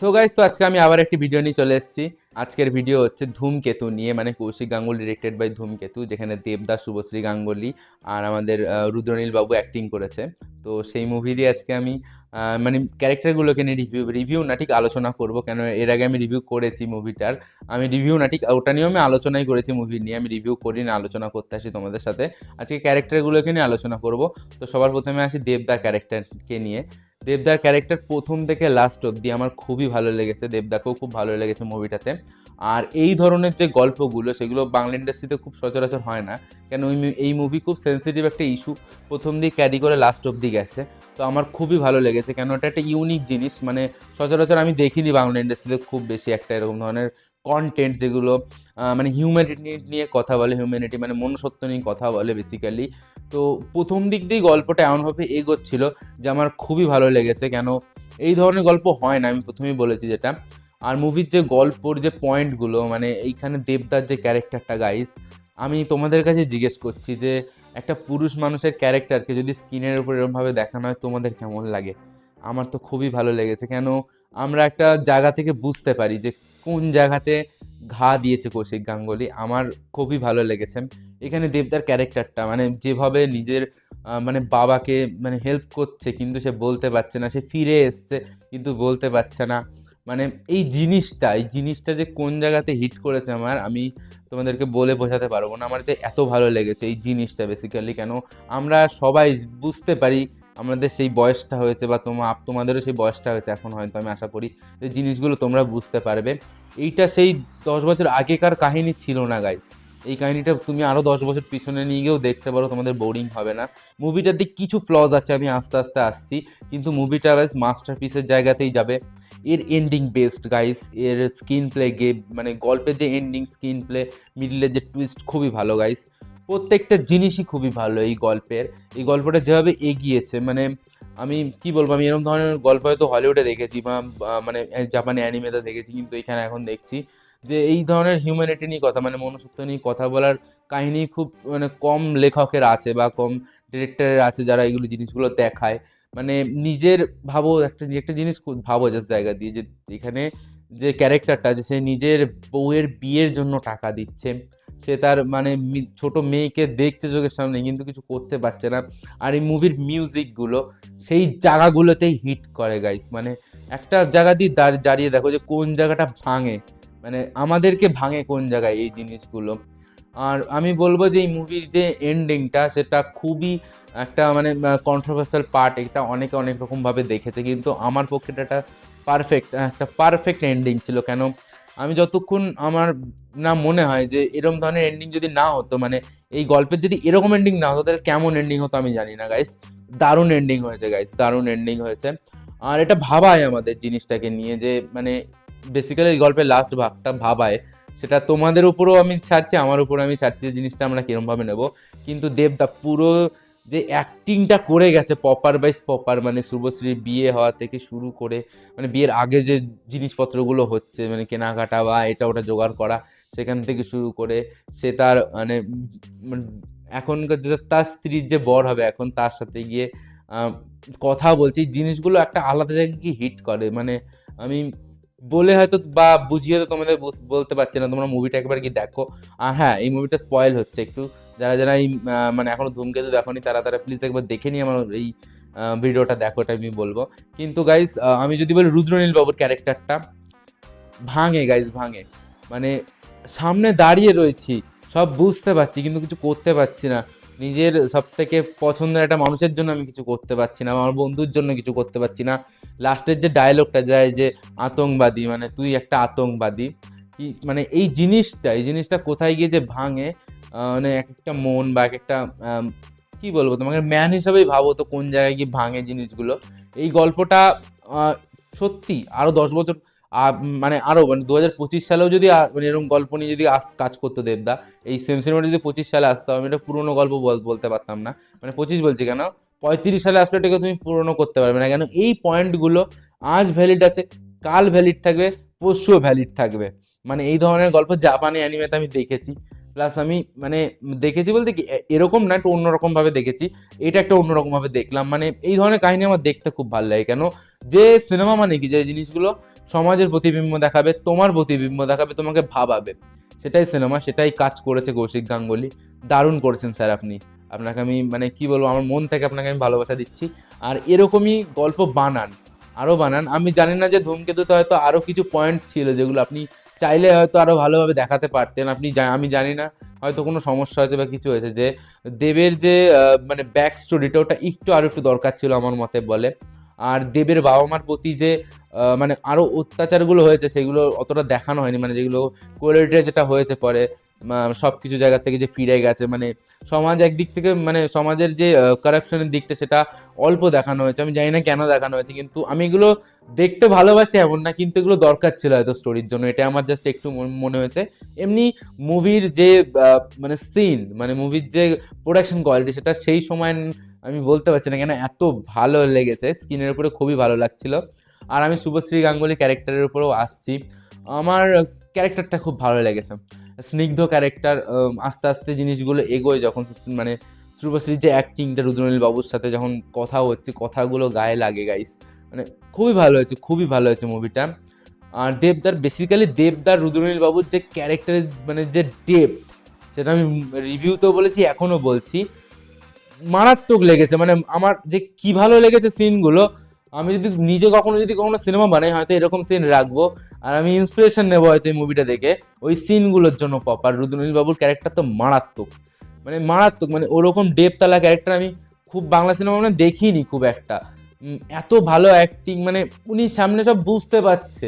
So guys তো আজকে আমি আবার একটি ভিডিও নিয়ে চলে এসেছি। আজকের ভিডিও হচ্ছে ধূমকেতু নিয়ে মানে কৌশিক গাঙ্গুলি ডিরেক্টেড বাই ধূমকেতু, যেখানে দেবদাস, শুভশ্রী গাঙ্গুলি আর আমাদের রুদ্রনীল বাবু অ্যাক্টিং করেছে। তো সেই মুভিরই আজকে আমি মানে ক্যারেক্টারগুলোকে নিয়ে রিভিউ রিভিউ না ঠিক আলোচনা করব, কেন এর আগে আমি রিভিউ করেছি মুভিটার আমি রিভিউ না ঠিক, ওটা নিয়েও আমি আলোচনাই করেছি মুভি নিয়ে, আমি রিভিউ করি না, আলোচনা করতে আসি তোমাদের সাথে। আজকে ক্যারেক্টারগুলোকে নিয়ে আলোচনা করব। তো সবার প্রথমে আসি দেবদা ক্যারেক্টারকে নিয়ে। দেবদার ক্যারেক্টার প্রথম থেকে লাস্ট অব্দি আমার খুবই ভালো লেগেছে, দেবদাকেও খুব ভালো লেগেছে মুভিটাতে আর এই ধরনের যে গল্পগুলো, সেগুলো বাংলা ইন্ডাস্ট্রিতে খুব সচরাচর হয় না। কেন ওই এই মুভি খুব সেন্সিটিভ একটা ইস্যু প্রথম দিয়ে ক্যারি করে লাস্ট অবধি গেছে। তো আমার খুবই ভালো লেগেছে। কেন এটা একটা ইউনিক জিনিস মানে সচরাচর আমি দেখিনি বাংলা ইন্ডাস্ট্রিতে খুব বেশি একটা এরকম ধরনের কন্টেন্ট যেগুলো মানে হিউম্যানিটি নিয়ে কথা বলে হিউম্যানিটি মানে মনুষ্যত্ব নিয়ে কথা বলে বেসিক্যালি তো প্রথম দিক দিয়ে গল্পটা এমনভাবে এগোচ্ছিল যে আমার খুবই ভালো লেগেছে, কেন এই ধরনের গল্প হয় না, আমি প্রথমেই বলেছি যেটা। আর মুভির যে গল্পর যে পয়েন্টগুলো মানে এইখানে দেবদার যে ক্যারেক্টারটা গাইস আমি তোমাদের কাছে জিজ্ঞেস করছি যে একটা পুরুষ মানুষের ক্যারেক্টারকে যদি স্ক্রিনের উপর এরকমভাবে দেখানো হয়, তোমাদের কেমন লাগে? আমার তো খুবই ভালো লেগেছে, কেন আমরা একটা জায়গা থেকে বুঝতে পারি যে কোন জায়গাতে ঘা দিয়েছে কৌশিক গাঙ্গুলি? আমার খুবই ভালো লেগেছে। এখানে দেবদার ক্যারেক্টারটা মানে যেভাবে নিজের মানে বাবাকে মানে হেল্প করছে, কিন্তু সে বলতে পারছে না। সে ফিরে এসছে, কিন্তু বলতে পারছে না। মানে এই জিনিসটা এই জিনিসটা যে কোন জায়গাতে হিট করেছে আমার, আমি তোমাদেরকে বলে বোঝাতে পারব না। আমার যে এত ভালো লেগেছে এই জিনিসটা বেসিক্যালি কেন আমরা সবাই বুঝতে পারি আমাদের সেই বয়সটা হয়েছে বা তোমার তোমাদেরও সেই বয়সটা হয়েছে এখন হয়তো আমি আশা করি এই জিনিসগুলো তোমরা বুঝতে পারবে। এইটা সেই দশ বছর আগেকার কাহিনী ছিল না গাইজ এই কাহিনীটা তুমি আরও দশ বছর পিছনে নিয়ে গিয়েও দেখতে পারো, তোমাদের বোরিং হবে না। মুভিটার দিক কিছু ফ্লজ আছে, আমি আস্তে আস্তে আসছি। কিন্তু মুভিটা বেশ মাস্টার পিসের জায়গাতেই যাবে। এর এন্ডিং বেস্ট গাইস এর স্ক্রিন প্লে গে মানে গল্পের যে এন্ডিং স্ক্রিন প্লে মিডলের যে টুইস্ট খুবই ভালো গাইস প্রত্যেকটা জিনিসই খুবই ভালো এই গল্পের। এই গল্পটা যেভাবে এগিয়েছে মানে আমি কি বলব, আমি এরকম ধরনের গল্প হয়তো হলিউডে দেখেছি বা মানে জাপানি অ্যানিমেতে দেখেছি, কিন্তু এখানে এখন দেখছি যে এই ধরনের হিউম্যানিটি নিয়ে কথা মানে মনুষ্যত্ব নিয়ে কথা বলার কাহিনী খুব মানে কম লেখকের আছে বা কম ডিরেক্টরের আছে যারা এইগুলো জিনিসগুলো দেখায়। মানে নিজের ভাবো, একটা একটা জিনিস ভাবো জাস্ট জায়গা দিয়ে যে এখানে যে ক্যারেক্টারটা আছে, সে নিজের বউয়ের বিয়ের জন্য টাকা দিচ্ছে। সে তার মানে ছোট মেয়েকে দেখছে চোখের সামনে, কিন্তু কিছু করতে পারছে না। আর এই মুভির মিউজিকগুলো সেই জায়গাগুলোতেই হিট করে গাইস মানে একটা জায়গা দিয়ে দাঁড়- দাঁড়িয়ে দেখো যে কোন জায়গাটা ভাঙে। মানে আমাদেরকে ভাঙে কোন জায়গায় এই জিনিসগুলো। আর আমি বলব যে এই মুভির যে এন্ডিংটা সেটা খুবই একটা মানে কন্ট্রোভার্সাল পার্ট এটা অনেকে অনেক রকমভাবে দেখেছে। কিন্তু আমার পক্ষে এটা একটা পারফেক্ট একটা পারফেক্ট এন্ডিং ছিল। কেন? আমি যতক্ষণ আমার না মনে হয় যে এরকম ধরনের এন্ডিং যদি না হতো মানে এই গল্পের যদি এরকম এন্ডিং না হতো, তাহলে কেমন এন্ডিং হতো আমি জানি না গাইস দারুণ এন্ডিং হয়েছে গাইস দারুণ এন্ডিং হয়েছে। আর এটা ভাবায় আমাদের জিনিসটাকে নিয়ে যে মানে বেসিক্যালি গল্পের লাস্ট ভাগটা ভাবায়। সেটা তোমাদের উপরেও আমি ছাড়ছি, আমার উপরে আমি ছাড়ছি, জিনিসটা আমরা কীরমভাবে নেব। কিন্তু দেবদা পুরো যে অ্যাক্টিংটা করে গেছে পপার বাইস পপার মানে শুভশ্রীর বিয়ে হওয়া থেকে শুরু করে মানে বিয়ের আগে যে জিনিসপত্রগুলো হচ্ছে মানে কেনাকাটা বা এটা ওটা জোগাড় করা, সেখান থেকে শুরু করে সে তার মানে এখনকার যে তার স্ত্রীর যে বর হবে, এখন তার সাথে গিয়ে কথা বলছি জিনিসগুলো একটা আলাদা জায়গায় কি হিট করে। মানে আমি বলে হয়তো বা বুঝিয়ে তো তোমাদের বলতে পারছি না, তোমরা মুভিটা একবার কি দেখো। আর হ্যাঁ এই মুভিটা স্পয়েল হচ্ছে, একটু যারা যারা এই মানে এখনও ধূমকেতু দেখোনি, তারা তারা প্লিজ একবার দেখে নিয়ে আমার এই ভিডিওটা দেখো এটা আমি বলব। কিন্তু গাইস আমি যদি বলি রুদ্রনীল বাবুর ক্যারেক্টারটা ভাঙে গাইস ভাঙে। মানে সামনে দাঁড়িয়ে রয়েছি, সব বুঝতে পারছি, কিন্তু কিছু করতে পারছি না। নিজের সব থেকে পছন্দের একটা মানুষের জন্য আমি কিছু করতে পারছি না, আমার বন্ধুর জন্য কিছু করতে পারছি না। লাস্টের যে ডায়লগটা যায় যে আতঙ্কবাদী মানে তুই একটা আতঙ্কবাদী মানে এই জিনিসটা এই জিনিসটা কোথায় গিয়ে যে ভাঙে মানে এক একটা মন বা এক একটা কি বলব তোমাকে ম্যান হিসাবেই ভাবো তো কোন জায়গায় গিয়ে ভাঙে জিনিসগুলো। এই গল্পটা সত্যি আরও দশ বছর মানে আরও মানে দু হাজার পঁচিশ সালেও যদি মানে এরকম গল্প নিয়ে যদি কাজ করতো দেবদা, এই সেম সিনেমাটা যদি পঁচিশ সালে আসতো, আমি এটা পুরনো গল্প বল- বলতে পারতাম না। মানে পঁচিশ বলছি কেন? পঁয়ত্রিশ সালে আসলে এটাকে তুমি পুরনো করতে পারবে না, কেন এই পয়েন্টগুলো আজ ভ্যালিড আছে, কাল ভ্যালিড থাকবে পরশুও ভ্যালিড থাকবে। মানে এই ধরনের গল্প জাপানি অ্যানিমেতে আমি দেখেছি। প্লাস আমি মানে দেখেছি বলতে কি এরকম না একটু অন্যরকমভাবে দেখেছি। এটা একটা অন্যরকমভাবে দেখলাম। মানে এই ধরনের কাহিনী আমার দেখতে খুব ভালো লাগে। কেন? যে সিনেমা মানে কি? যে জিনিসগুলো সমাজের প্রতিবিম্ব দেখাবে, তোমার প্রতিবিম্ব দেখাবে, তোমাকে ভাবাবে। সেটাই সিনেমা সেটাই কাজ করেছে কৌশিক গাঙ্গুলি। দারুণ করেছেন স্যার আপনি। আপনাকে আমি মানে কি বলব, আমার মন থেকে আপনাকে আমি ভালোবাসা দিচ্ছি। আর এরকমই গল্প বানান আরও বানান। আমি জানি না যে ধূমকেতুতে হয়তো আরও কিছু পয়েন্ট ছিল যেগুলো আপনি চাইলে হয়তো আরও ভালোভাবে দেখাতে পারতেন। আপনি আমি জানি না, হয়তো কোনো সমস্যা হয়েছে বা কিছু হয়েছে যে দেবের যে মানে ব্যাক স্টোরিটা ওটা একটু আরও একটু দরকার ছিল আমার মতে বলে। আর দেবের বাবা মার প্রতি যে মানে আরও অত্যাচারগুলো হয়েছে, সেগুলো অতটা দেখানো হয়নি। মানে যেগুলো কোয়ালিটির যেটা হয়েছে পরে সব কিছু জায়গা থেকে যে ফিরে গেছে মানে সমাজ একদিক থেকে মানে সমাজের যে কারাপশনের দিকটা, সেটা অল্প দেখানো হয়েছে। আমি জানি না কেন দেখানো হয়েছে, কিন্তু আমি এগুলো দেখতে ভালোবাসি এমন না, কিন্তু এগুলো দরকার ছিল হয়তো স্টোরির জন্য। এটা আমার জাস্ট একটু মনে হয়েছে। এমনি মুভির যে মানে সিন মানে মুভির যে প্রোডাকশন কোয়ালিটি সেটা সেই সময় আমি বলতে পারছি না কেন এত ভালো লেগেছে স্ক্রিনের উপরে খুবই ভালো লাগছিল। আর আমি শুভশ্রী গাঙ্গুলি ক্যারেক্টারের উপরেও আসছি। আমার ক্যারেক্টারটা খুব ভালো লেগেছে। স্নিগ্ধ ক্যারেক্টার আস্তে আস্তে জিনিসগুলো এগোয় যখন মানে শুভশ্রীর যে অ্যাক্টিংটা রুদ্রনীল বাবুর সাথে যখন কথা হচ্ছে, কথাগুলো গায়ে লাগে গাইস মানে খুবই ভালো হয়েছে, খুবই ভালো হয়েছে মুভিটা আর দেবদার বেসিক্যালি দেবদার রুদ্রনীল বাবুর যে ক্যারেক্টারের মানে যে ডেপ সেটা আমি রিভিউতেও বলেছি, এখনও বলছি। মারাত্মক লেগেছে মানে আমার যে কি ভালো লেগেছে সিনগুলো, আমি যদি নিজে কখনো যদি কখনো সিনেমা বানাই, হয়তো এরকম সিন রাখব, আর আমি ইন্সপিরেশন নেব হয়তো এই মুভিটা দেখে। ওই সিনগুলোর জন্য পপ আর রুদ্রনীল বাবুর ক্যারেক্টার তো মারাত্মক। মানে মারাত্মক মানে ওরকম ডেপতালা ক্যারেক্টার আমি খুব বাংলা সিনেমা মানে দেখিনি খুব একটা। এত ভালো অ্যাক্টিং মানে উনি সামনে সব বুঝতে পারছে।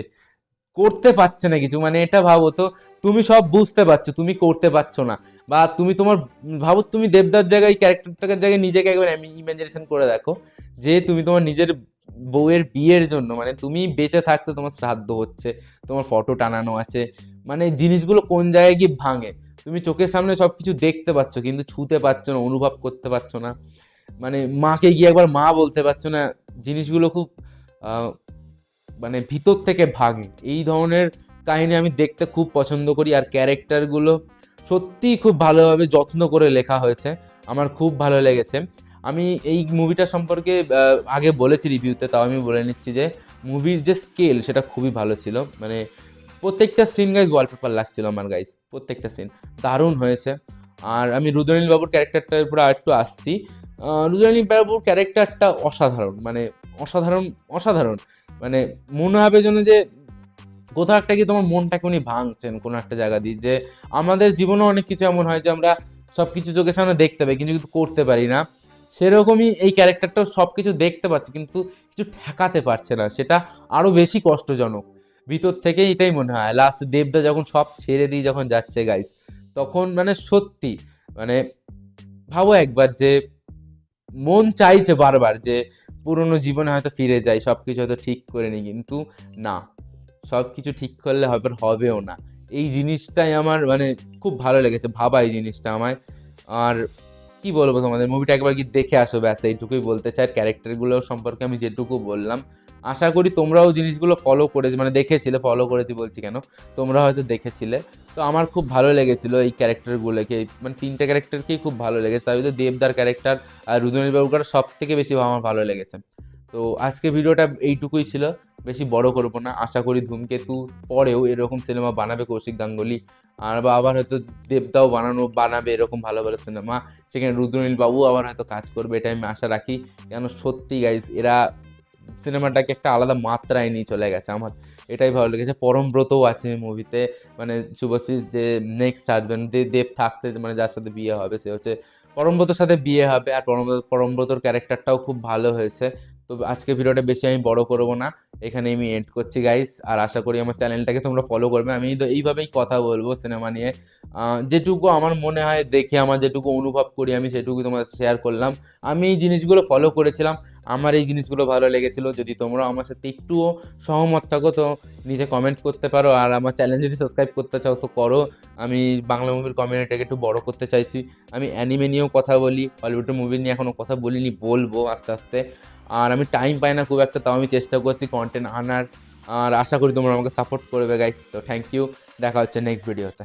করতে পারছে না কিছু। মানে এটা ভাবো তো, তুমি সব বুঝতে পারছ, তুমি করতে পারছ না। বা তুমি তোমার, ভাবো তুমি দেবদার জায়গায়, ক্যারেক্টারটাকে জায়গায় নিজেকে একবার ইমাজিনেশন করে দেখো, যে তুমি তোমার নিজের বউয়ের বিয়ের জন্য মানে তুমি বেঁচে থাকতে তোমার শ্রাদ্ধ হচ্ছে, তোমার ফটো টানানো আছে মানে জিনিসগুলো কোন জায়গায় গিয়ে ভাঙে। তুমি চোখের সামনে সব কিছু দেখতে পাচ্ছ, কিন্তু ছুতে পারছ না, অনুভব করতে পারছ না। মানে মাকে গিয়ে একবার মা বলতে পারছ না, জিনিসগুলো খুব মানে ভিতর থেকে ভাঙে এই ধরনের কাহিনী আমি দেখতে খুব পছন্দ করি আর ক্যারেক্টারগুলো সত্যিই খুব ভালোভাবে যত্ন করে লেখা হয়েছে। আমার খুব ভালো লেগেছে। আমি এই মুভিটা সম্পর্কে আগে বলেছি রিভিউতে তাও আমি বলে নিচ্ছি যে মুভির যে স্কেল সেটা খুবই ভালো ছিল। মানে প্রত্যেকটা সিন গাইজ ওয়ালপেপার লাগছিল আমার গাইজ প্রত্যেকটা সিন দারুণ হয়েছে। আর আমি রুদ্রনীল বাবুর ক্যারেক্টারটার উপরে আরেকটু আসছি। রুদ্রনীল বাবুর ক্যারেক্টারটা অসাধারণ। মানে অসাধারণ অসাধারণ। মানে মনে হবে যেন যে কোথাও একটা কি তোমার মনটাকে উনি ভাঙছেন কোনো একটা জায়গা দিয়ে, যে আমাদের জীবনে অনেক কিছু এমন হয় যে আমরা সব কিছু চোখের সামনে দেখতে পাই, কিন্তু কিন্তু করতে পারি না। সেরকমই এই ক্যারেক্টারটাও সব কিছু দেখতে পাচ্ছে, কিন্তু কিছু ঠেকাতে পারছে না। সেটা আরও বেশি কষ্টজনক। ভিতর থেকে এটাই মনে হয়। লাস্ট দেবদা যখন সব ছেড়ে দিয়ে যখন যাচ্ছে গাইস তখন মানে সত্যি মানে ভাবো একবার যে মন চাইছে বারবার যে পুরনো জীবনে হয়তো ফিরে যাই সব কিছু হয়তো ঠিক করে নিই, কিন্তু না সব কিছু ঠিক করলে হবে হবেও না। এই জিনিসটাই আমার মানে খুব ভালো লেগেছে, ভাবা এই জিনিসটা আমায়। আর কি বলব তোমাদের? মুভিটা একবার কি দেখে আসো, ব্যাস, এইটুকুই বলতে চাই। আর ক্যারেক্টারগুলো সম্পর্কে আমি যেটুকু বললাম, আশা করি তোমরাও জিনিসগুলো ফলো করেছি মানে দেখেছিলে ফলো করেছি বলছি কেন? তোমরা হয়তো দেখেছিলে। তো আমার খুব ভালো লেগেছিলো এই ক্যারেক্টারগুলোকে মানে তিনটে ক্যারেক্টারকেই খুব ভালো লেগেছে। তার ভিতরে দেবদার ক্যারেক্টার আর রুদনীল বাবুকার সব থেকে বেশি আমার ভালো লেগেছে। তো আজকে ভিডিওটা এইটুকুই ছিল। বেশি বড় করব না। আশা করি ধূমকেতু পরেও এরকম সিনেমা বানাবে কৌশিক গাঙ্গুলি। আর বা আবার হয়তো দেবদাও বানানো, বানাবে এরকম ভালো ভালো সিনেমা। সেখানে রুদ্রনীল বাবু আবার হয়তো কাজ করবে এটা আমি আশা রাখি। কেন সত্যি গাইজ এরা সিনেমাটাকে একটা আলাদা মাত্রায় নিয়ে চলে গেছে আমার। এটাই ভালো লেগেছে। পরমব্রতও আছে মুভিতে মানে শুভশ্রীর যে নেক্সট হাজব্যান্ড দেব থাকতে মানে যার সাথে বিয়ে হবে, সে হচ্ছে পরমব্রতর সাথে বিয়ে হবে। আর পরমব্রত পরমব্রতর ক্যারেক্টারটাও খুব ভালো হয়েছে। তো আজকে ভিডিওটা বেশি আমি বড় করব না। এখানে আমি এন্ড করছি গাইস আর আশা করি আমার চ্যানেলটাকে তোমরা ফলো করবে। আমি তো এইভাবেই কথা বলব সিনেমা নিয়ে। যেটুকু আমার মনে হয়, দেখে আমার যেটুকু অনুভব করি, আমি সেটুকু তোমার শেয়ার করলাম। আমি এই জিনিসগুলো ফলো করেছিলাম। আমার এই জিনিসগুলো ভালো লেগেছিলো। যদি তোমরা আমার সাথে একটুও সহমত থাকো, তো নিচে কমেন্ট করতে পারো। আর আমার চ্যানেল যদি সাবস্ক্রাইব করতে চাও, তো করো। আমি বাংলা মুভির কমিউনিটিটাকে একটু বড় করতে চাইছি। আমি অ্যানিমে নিয়েও কথা বলি হলিউডের মুভি নিয়ে এখনও কথা বলিনি, বলব আস্তে আস্তে। আর আমি টাইম পাই না খুব একটা, তাও আমি চেষ্টা করছি কন্টেন্ট আনার। আর আশা করি তোমরা আমাকে সাপোর্ট করবে গাইস তো থ্যাংক ইউ দেখা হচ্ছে নেক্সট ভিডিওতে